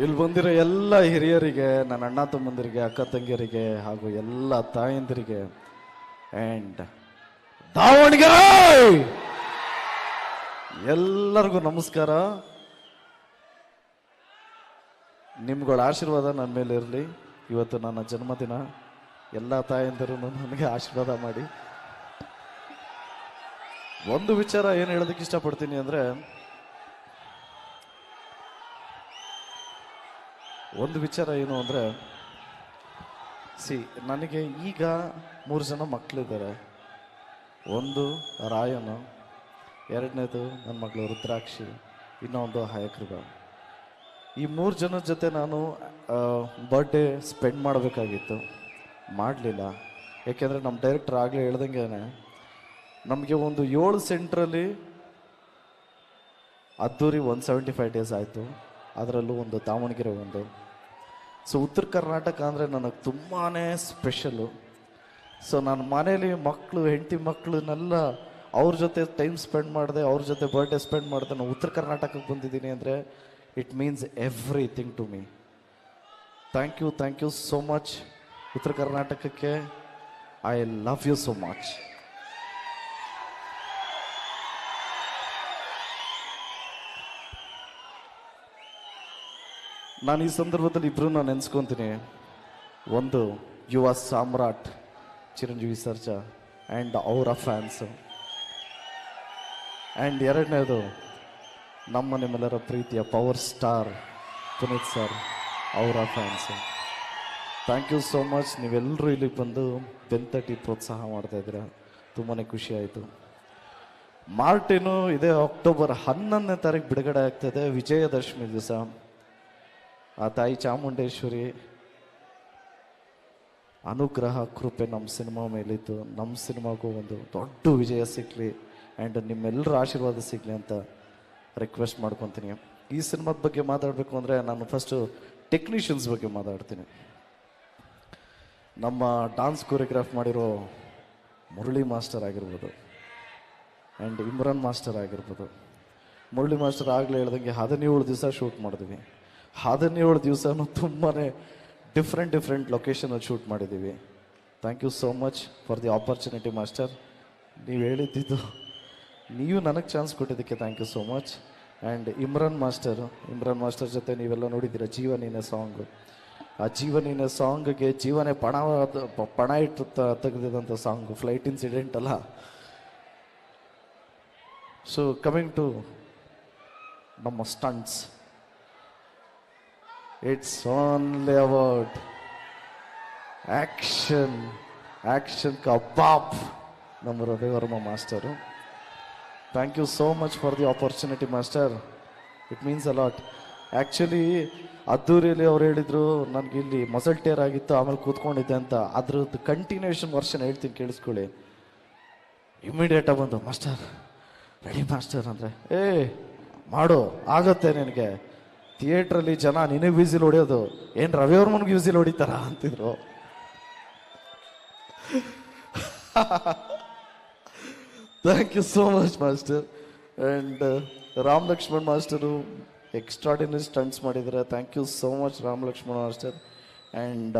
ಇಲ್ಲಿ ಬಂದಿರೋ ಎಲ್ಲ ಹಿರಿಯರಿಗೆ, ನನ್ನ ಅಣ್ಣ ತಮ್ಮಂದಿರಿಗೆ, ಅಕ್ಕ ತಂಗಿಯರಿಗೆ ಹಾಗೂ ಎಲ್ಲ ತಾಯಂದಿರಿಗೆ ಆ್ಯಂಡ್ ದಾವಣಗೆರೆ! ಎಲ್ಲರಿಗೂ ನಮಸ್ಕಾರ. ನಿಮ್ಗಳ ಆಶೀರ್ವಾದ ನನ್ನ ಮೇಲೆ ಇರಲಿ. ಇವತ್ತು ನನ್ನ ಜನ್ಮದಿನ. ಎಲ್ಲ ತಾಯಂದಿರು ನನಗೆ ಆಶೀರ್ವಾದ ಮಾಡಿ. ಒಂದು ವಿಚಾರ ಏನು ಹೇಳೋದಕ್ಕೆ ಇಷ್ಟಪಡ್ತೀನಿ ಅಂದರೆ ಒಂದು ವಿಚಾರ ಏನು ಅಂದರೆ ಸಿ ನನಗೆ ಈಗ ಮೂರು ಜನ ಮಕ್ಕಳಿದ್ದಾರೆ ಒಂದು ರಾಯನು, ಎರಡನೇದು ನನ್ನ ಮಗಳು ರುದ್ರಾಕ್ಷಿ, ಇನ್ನೊಂದು ಹಯಕೃಗ. ಈ ಮೂರು ಜನ ಜೊತೆ ನಾನು ಬರ್ಡೇ ಸ್ಪೆಂಡ್ ಮಾಡಬೇಕಾಗಿತ್ತು. ಮಾಡಲಿಲ್ಲ. ಏಕೆಂದರೆ ನಮ್ಮ ಡೈರೆಕ್ಟರ್ ಆಗಲೇ ಹೇಳ್ದಂಗೆ ನಮಗೆ ಒಂದು ಏಳು ಸೆಂಟ್ರಲ್ಲಿ ಅದ್ದೂರಿ ಒನ್ ಸೆವೆಂಟಿ ಫೈವ್ ಡೇಸ್ ಆಯಿತು. ಅದರಲ್ಲೂ ಒಂದು ದಾವಣಗೆರೆ ಒಂದು. ಸೊ ಉತ್ತರ ಕರ್ನಾಟಕ ಅಂದರೆ ನನಗೆ ತುಂಬಾ ಸ್ಪೆಷಲು ಸೊ ನಾನು ಮನೇಲಿ ಮಕ್ಕಳು ಹೆಂಡತಿ ಮಕ್ಕಳನ್ನೆಲ್ಲ ಅವ್ರ ಜೊತೆ ಟೈಮ್ ಸ್ಪೆಂಡ್ ಮಾಡಿದೆ, ಅವ್ರ ಜೊತೆ ಬರ್ಡೇ ಸ್ಪೆಂಡ್ ಮಾಡಿದೆ, ನಾನು ಉತ್ತರ ಕರ್ನಾಟಕಕ್ಕೆ ಬಂದಿದ್ದೀನಿ ಅಂದರೆ it means everything to me thank you thank you so much ಉತ್ತರ ಕರ್ನಾಟಕಕ್ಕೆ I love you so much ನಾನು ಈ ಸಂದರ್ಭದಲ್ಲಿ ಇಬ್ಬರು ನಾನು ನೆನೆಸ್ಕೊತೀನಿ. ಒಂದು, ಯುವ ಸಾಮ್ರಾಟ್ ಚಿರಂಜೀವಿ ಸರ್ಜಾ ಆ್ಯಂಡ್ ಅವರ ಫ್ಯಾನ್ಸು ಆ್ಯಂಡ್ ಎರಡನೇದು, ನಮ್ಮ ನಿಮ್ಮೆಲ್ಲರ ಪ್ರೀತಿಯ ಪವರ್ ಸ್ಟಾರ್ ಪುನೀತ್ ಸರ್, ಅವರ fans thank you so much ನೀವೆಲ್ಲರೂ ಇಲ್ಲಿಗೆ ಬಂದು ಬೆಂತಟ್ಟಿ ಪ್ರೋತ್ಸಾಹ ಮಾಡ್ತಾ ಇದ್ದೀರಾ. ತುಂಬಾ ಖುಷಿ ಆಯಿತು. ಮಾರ್ಟಿನು ಇದೇ ಅಕ್ಟೋಬರ್ ಹನ್ನೊಂದನೇ ತಾರೀಕು ಬಿಡುಗಡೆ ಆಗ್ತದೆ ವಿಜಯದಶಮಿ ದಿವಸ. ಆ ತಾಯಿ ಚಾಮುಂಡೇಶ್ವರಿ, ಅನುಗ್ರಹ, ಕೃಪೆ ನಮ್ಮ ಸಿನಿಮಾ ಮೇಲಿದ್ದು ನಮ್ಮ ಸಿನಿಮಾಗೂ ಒಂದು ದೊಡ್ಡ ವಿಜಯ ಸಿಗಲಿ ಆ್ಯಂಡ್ ನಿಮ್ಮೆಲ್ಲರ ಆಶೀರ್ವಾದ ಸಿಗಲಿ ಅಂತ ರಿಕ್ವೆಸ್ಟ್ ಮಾಡ್ಕೊತೀನಿ. ಈ ಸಿನಿಮಾದ ಬಗ್ಗೆ ಮಾತಾಡಬೇಕು ಅಂದರೆ ನಾನು ಫಸ್ಟು ಟೆಕ್ನಿಷಿಯನ್ಸ್ ಬಗ್ಗೆ ಮಾತಾಡ್ತೀನಿ. ನಮ್ಮ ಡಾನ್ಸ್ ಕೊರಿಯೋಗ್ರಾಫ್ ಮಾಡಿರೋ ಮುರಳಿ ಮಾಸ್ಟರ್ ಆಗಿರ್ಬೋದು ಆ್ಯಂಡ್ ಇಮ್ರಾನ್ ಮಾಸ್ಟರ್ ಆಗಿರ್ಬೋದು. ಮುರಳಿ ಮಾಸ್ಟರ್ ಆಗಲೇ ಹೇಳ್ದಂಗೆ ಹದಿನೇಳು ದಿವಸ ಶೂಟ್ ಮಾಡಿದ್ವಿ. ಹದಿನೇಳು ದಿವಸನೂ ತುಂಬಾ ಡಿಫ್ರೆಂಟ್ ಡಿಫ್ರೆಂಟ್ ಲೊಕೇಶನಲ್ಲಿ ಶೂಟ್ ಮಾಡಿದ್ದೀವಿ. Thank you so much for the opportunity master ನೀವು ಹೇಳಿದ್ದಿದ್ದು ನೀವು ನನಗೆ ಚಾನ್ಸ್ ಕೊಟ್ಟಿದ್ದಕ್ಕೆ thank you so much and Imran master Imran master ಜೊತೆ ನೀವೆಲ್ಲ ನೋಡಿದ್ದೀರ, ಜೀವನಿನ ಸಾಂಗು ಆ ಜೀವನಿನ ಸಾಂಗ್ಗೆ ಜೀವನೇ ಪಣ ಪಣ ಇಟ್ಟು ತೆಗೆದಿದಂಥ ಸಾಂಗು ಫ್ಲೈಟ್ ಇನ್ಸಿಡೆಂಟ್ ಅಲ್ಲ. ಸೊ ಕಮಿಂಗ್ ಟು ನಮ್ಮ stunts it's only about action action ಕಬಾಬ್ ನಮ್ಮ Ravi Varma master thank you so much for the opportunity master it means allot actually ಅದ್ದೂರಿಯಲ್ಲಿ ಅವ್ರು ಹೇಳಿದರು, ನನಗೆ ಇಲ್ಲಿ ಮಸಲ್ ಟೇರ್ ಆಗಿತ್ತು, ಆಮೇಲೆ ಕೂತ್ಕೊಂಡಿದ್ದೆ ಅಂತ. ಅದ್ರದ್ದು ಕಂಟಿನ್ಯೂಷನ್ ವರ್ಷನ್ ಹೇಳ್ತೀನಿ, ಕೇಳಿಸ್ಕೊಳ್ಳಿ. ಇಮ್ಮಿಡಿಯೇಟಾಗಿ ಬಂದು ಮಾಸ್ಟರ್ ರೆಡಿ ಮಾಸ್ಟರ್ ಅಂದರೆ, ಏ, ಮಾಡು, ಆಗತ್ತೆ ನಿನಗೆ. ಥಿಯೇಟ್ರಲ್ಲಿ ಜನ ನಿನಗೆ ವಿಸಿಲ್ ಹೊಡೆಯೋದು? ಏನು ರವಿವರ್ಮನ್ಗೆ ವಿಸಿಲ್ ಹೊಡಿತಾರ ಅಂತಿದ್ರು. Thank you so much master. And Ram Lakshman master extraordinary stunts ಮಾಡಿದ್ದಾರೆ thank you so much Ram Lakshman master. And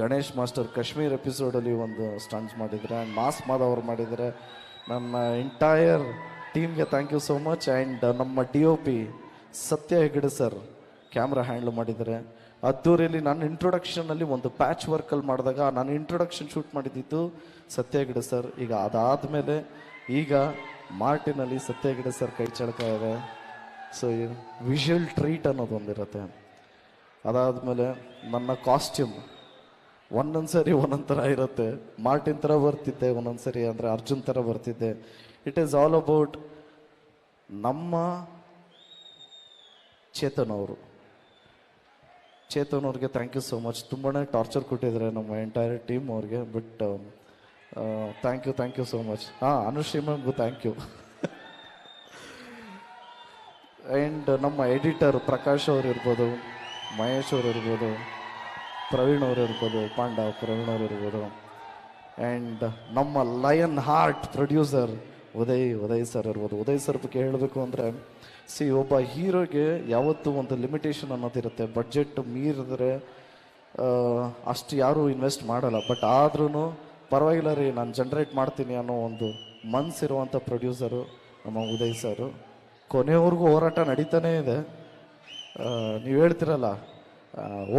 Ganesh master Kashmir ಎಪಿಸೋಡಲ್ಲಿ ಒಂದು ಸ್ಟಂಟ್ಸ್ ಮಾಡಿದ್ದಾರೆ ಆ್ಯಂಡ್ ಮಾಸ್ ಮಾಧವ್ ಅವರು ಮಾಡಿದ್ದಾರೆ ನನ್ನ ಎಂಟೈರ್ ಟೀಮ್ಗೆ thank you so much and ನಮ್ಮ D O P Satya Hegde sir, camera handle ಮಾಡಿದ್ದಾರೆ. ಅದ್ದೂರಿಯಲ್ಲಿ ನನ್ನ ಇಂಟ್ರೊಡಕ್ಷನಲ್ಲಿ ಒಂದು ಪ್ಯಾಚ್ ವರ್ಕಲ್ಲಿ ಮಾಡಿದಾಗ ನಾನು ಇಂಟ್ರೊಡಕ್ಷನ್ ಶೂಟ್ ಮಾಡಿದ್ದಿದ್ದು ಸತ್ಯ ಹೆಗಡೆ ಸರ್. ಈಗ ಅದಾದ ಮೇಲೆ ಈಗ ಮಾರ್ಟಿನಲ್ಲಿ ಸತ್ಯ ಹೆಗಡೆ ಸರ್ ಕೈ ಚಳಕ ಇದೆ. ಸೊ ವಿಷುವಲ್ ಟ್ರೀಟ್ ಅನ್ನೋದು ಒಂದಿರುತ್ತೆ. ಅದಾದಮೇಲೆ ನನ್ನ ಕಾಸ್ಟ್ಯೂಮ್ ಒಂದೊಂದು ಸರಿ ಒಂದೊಂದು ಥರ ಇರುತ್ತೆ. ಮಾರ್ಟಿನ್ ಥರ ಬರ್ತಿದ್ದೆ ಒಂದೊಂದು ಸರಿ ಅಂದರೆ ಅರ್ಜುನ್ ಥರ ಬರ್ತಿದ್ದೆ ಇಟ್ ಈಸ್ ಆಲ್ ಅಬೌಟ್ ನಮ್ಮ ಚೇತನ್ ಅವರು ಚೇತನ್ ಅವ್ರಿಗೆ ಥ್ಯಾಂಕ್ ಯು ಸೋ ಮಚ್ ತುಂಬಾ ಟಾರ್ಚರ್ ಕೊಟ್ಟಿದ್ದಾರೆ ನಮ್ಮ ಎಂಟೈರ್ ಟೀಮ್ ಅವ್ರಿಗೆ but thank you thank you so much ಹಾಂ ಅನುಶ್ರೀ ಥ್ಯಾಂಕ್ ಯು ಆ್ಯಂಡ್ ನಮ್ಮ ಎಡಿಟರ್ ಪ್ರಕಾಶ್ ಅವ್ರು ಇರ್ಬೋದು, ಮಹೇಶ್ ಅವ್ರು ಇರ್ಬೋದು, ಪ್ರವೀಣ್ ಅವ್ರು ಇರ್ಬೋದು ಪಾಂಡವ್ ಪ್ರವೀಣ್ ಅವ್ರು ಇರ್ಬೋದು. ಆ್ಯಂಡ್ ನಮ್ಮ lion heart producer Uday Uday sir ಇರ್ಬೋದು. ಉದಯ್ ಸರ್ ಬಗ್ಗೆ ಹೇಳಬೇಕು ಅಂದರೆ ಸಿ ಒಬ್ಬ ಹೀರೋಗೆ ಯಾವತ್ತೂ ಒಂದು ಲಿಮಿಟೇಷನ್ ಅನ್ನೋದಿರುತ್ತೆ. ಬಡ್ಜೆಟ್ ಮೀರಿದ್ರೆ ಅಷ್ಟು ಯಾರೂ ಇನ್ವೆಸ್ಟ್ ಮಾಡಲ್ಲ. ಬಟ್ ಆದ್ರೂ ಪರವಾಗಿಲ್ಲ ರೀ, ನಾನು ಜನ್ರೇಟ್ ಮಾಡ್ತೀನಿ ಅನ್ನೋ ಒಂದು ಮನ್ಸಿರುವಂಥ ಪ್ರೊಡ್ಯೂಸರು ನಮ್ಮ ಉದಯ್ ಸರು ಕೊನೆವರೆಗೂ ಹೋರಾಟ ನಡೀತಾನೇ ಇದೆ. ನೀವು ಹೇಳ್ತಿರಲ್ಲ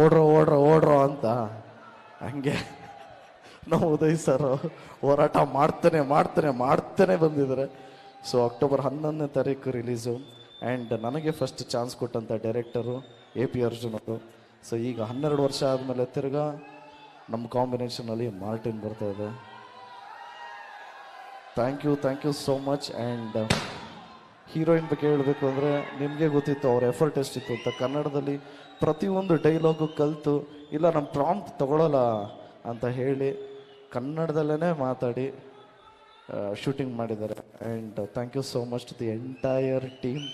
ಓಡ್ರೋ ಓಡ್ರೋ ಓಡ್ರೋ ಅಂತ. ಹಂಗೆ. ನಾವು ಉದಯ್ ಸರ್ ಹೋರಾಟ ಮಾಡ್ತಾನೆ ಮಾಡ್ತಾನೆ ಮಾಡ್ತಾನೆ ಬಂದಿದ್ದಾರೆ. ಸೊ ಅಕ್ಟೋಬರ್ ಹನ್ನೊಂದನೇ ತಾರೀಕು ರಿಲೀಸು ಆ್ಯಂಡ್ ನನಗೆ ಫಸ್ಟ್ ಚಾನ್ಸ್ ಕೊಟ್ಟಂಥ ಡೈರೆಕ್ಟರು ಎ ಪಿ ಅರ್ಜುನ್ ಅವರು. ಸೊ ಈಗ ಹನ್ನೆರಡು ವರ್ಷ ಆದಮೇಲೆ ತಿರ್ಗಾ ನಮ್ಮ ಕಾಂಬಿನೇಷನಲ್ಲಿ ಮಾರ್ಟಿನ್ ಬರ್ತಾ ಇದೆ. Thank you thank you so much and heroine ಬಗ್ಗೆ ಹೇಳಬೇಕು ಅಂದರೆ ನಿಮಗೆ ಗೊತ್ತಿತ್ತು, ಅವ್ರ ಎಫರ್ಟ್ ಎಷ್ಟಿತ್ತು ಅಂತ. ಕನ್ನಡದಲ್ಲಿ ಪ್ರತಿಯೊಂದು ಡೈಲಾಗು ಕಲಿತು, ಇಲ್ಲ ನಮ್ಮ ಪ್ರಾಂಪ್ ತಗೊಳ್ಳಲ್ಲ ಅಂತ ಹೇಳಿ ಕನ್ನಡದಲ್ಲೇ ಮಾತಾಡಿ ಶೂಟಿಂಗ್ ಮಾಡಿದ್ದಾರೆ. And thank you so much the entire team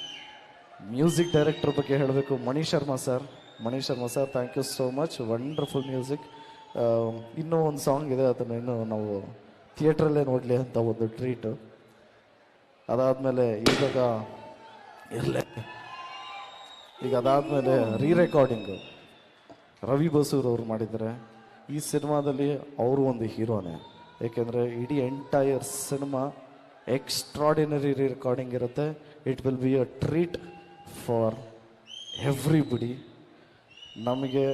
music director ಬಗ್ಗೆ ಹೇಳಬೇಕು, Mani Sharma sir. Mani Sharma sir thank you so much wonderful music ಇನ್ನೂ ಒಂದು ಸಾಂಗ್ ಇದೆ, ಅದನ್ನು ಇನ್ನೂ ನಾವು ಥಿಯೇಟ್ರಲ್ಲೇ ನೋಡಲಿ ಅಂತ ಒಂದು ಟ್ರೀಟು ಅದಾದಮೇಲೆ ಇವಾಗ, ಇರಲೇ. ಈಗ ಅದಾದಮೇಲೆ ರೀ ರೆಕಾರ್ಡಿಂಗು ರವಿ ಬಸೂರ್ ಅವರು ಮಾಡಿದ್ದಾರೆ. ಈ ಸಿನಿಮಾದಲ್ಲಿ ಅವರು ಒಂದು ಹೀರೋನೇ. ಏಕೆಂದರೆ ಇಡೀ ಎಂಟೈರ್ ಸಿನಿಮಾ ಎಕ್ಸ್ಟ್ರಾಡಿನರಿ ರೆಕಾರ್ಡಿಂಗ್ ಇರುತ್ತೆ. It will be a treat for everybody ನಮಗೆ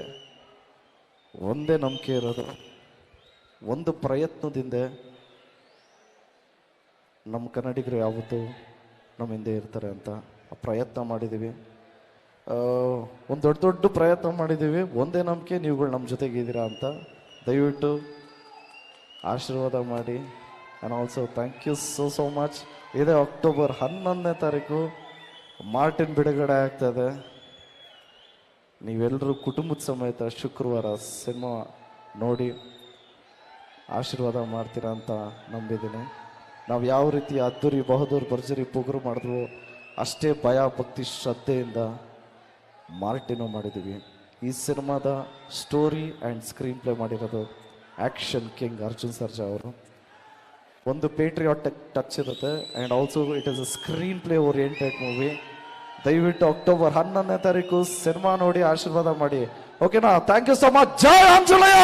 ಒಂದೇ ನಂಬಿಕೆ ಇರೋದು. ಒಂದು ಪ್ರಯತ್ನದಿಂದ ನಮ್ಮ ಕನ್ನಡಿಗರು ಯಾವತ್ತೂ ನಮ್ಮ ಹಿಂದೆ ಇರ್ತಾರೆ ಅಂತ ಪ್ರಯತ್ನ ಮಾಡಿದ್ದೀವಿ ಒಂದು ದೊಡ್ಡ ದೊಡ್ಡ ಪ್ರಯತ್ನ ಮಾಡಿದ್ದೀವಿ. ಒಂದೇ ನಂಬಿಕೆ, ನೀವುಗಳು ನಮ್ಮ ಜೊತೆಗಿದ್ದೀರಾ ಅಂತ. ದಯವಿಟ್ಟು ಆಶೀರ್ವಾದ ಮಾಡಿ. And also thank you so so much ಇದೇ ಅಕ್ಟೋಬರ್ ಹನ್ನೊಂದನೇ ತಾರೀಕು. ಮಾರ್ಟಿನ್ ಬಿಡುಗಡೆ ಆಗ್ತದೆ. ನೀವೆಲ್ಲರೂ ಕುಟುಂಬದ ಸಮೇತ ಶುಕ್ರವಾರ ಸಿನಿಮಾ ನೋಡಿ ಆಶೀರ್ವಾದ ಮಾಡ್ತೀರಾ ಅಂತ ನಂಬಿದ್ದೀನಿ. ನಾವು ಯಾವ ರೀತಿ ಅದ್ದೂರಿ ಬಹದ್ದೂರ್, ಭರ್ಜರಿ ಪುಗುರು ಮಾಡಿದ್ವು ಅಷ್ಟೇ ಭಯ, ಭಕ್ತಿ, ಶ್ರದ್ಧೆಯಿಂದ ಮಾರ್ಟಿನೋ ಮಾಡಿದ್ದೀವಿ. ಈ ಸಿನಿಮಾದ ಸ್ಟೋರಿ ಆ್ಯಂಡ್ ಸ್ಕ್ರೀನ್ ಪ್ಲೇ ಮಾಡಿರೋದು ಆ್ಯಕ್ಷನ್ ಕಿಂಗ್ ಅರ್ಜುನ್ ಸರ್ಜಾ ಅವರು. ಒಂದು ಪೇಟ್ರಿಯಾಟಿಕ್ ಟಚ್ ಇರುತ್ತೆ. And also it is a screenplay oriented movie ದಯವಿಟ್ಟು ಅಕ್ಟೋಬರ್ ಹನ್ನೊಂದನೇ ತಾರೀಕು ಸಿನಿಮಾ ನೋಡಿ ಆಶೀರ್ವಾದ ಮಾಡಿ. ಓಕೆನಾ ಥ್ಯಾಂಕ್ ಯು ಸೊ ಮಚ್ ಜೈ ಆಂಜನೇಯ!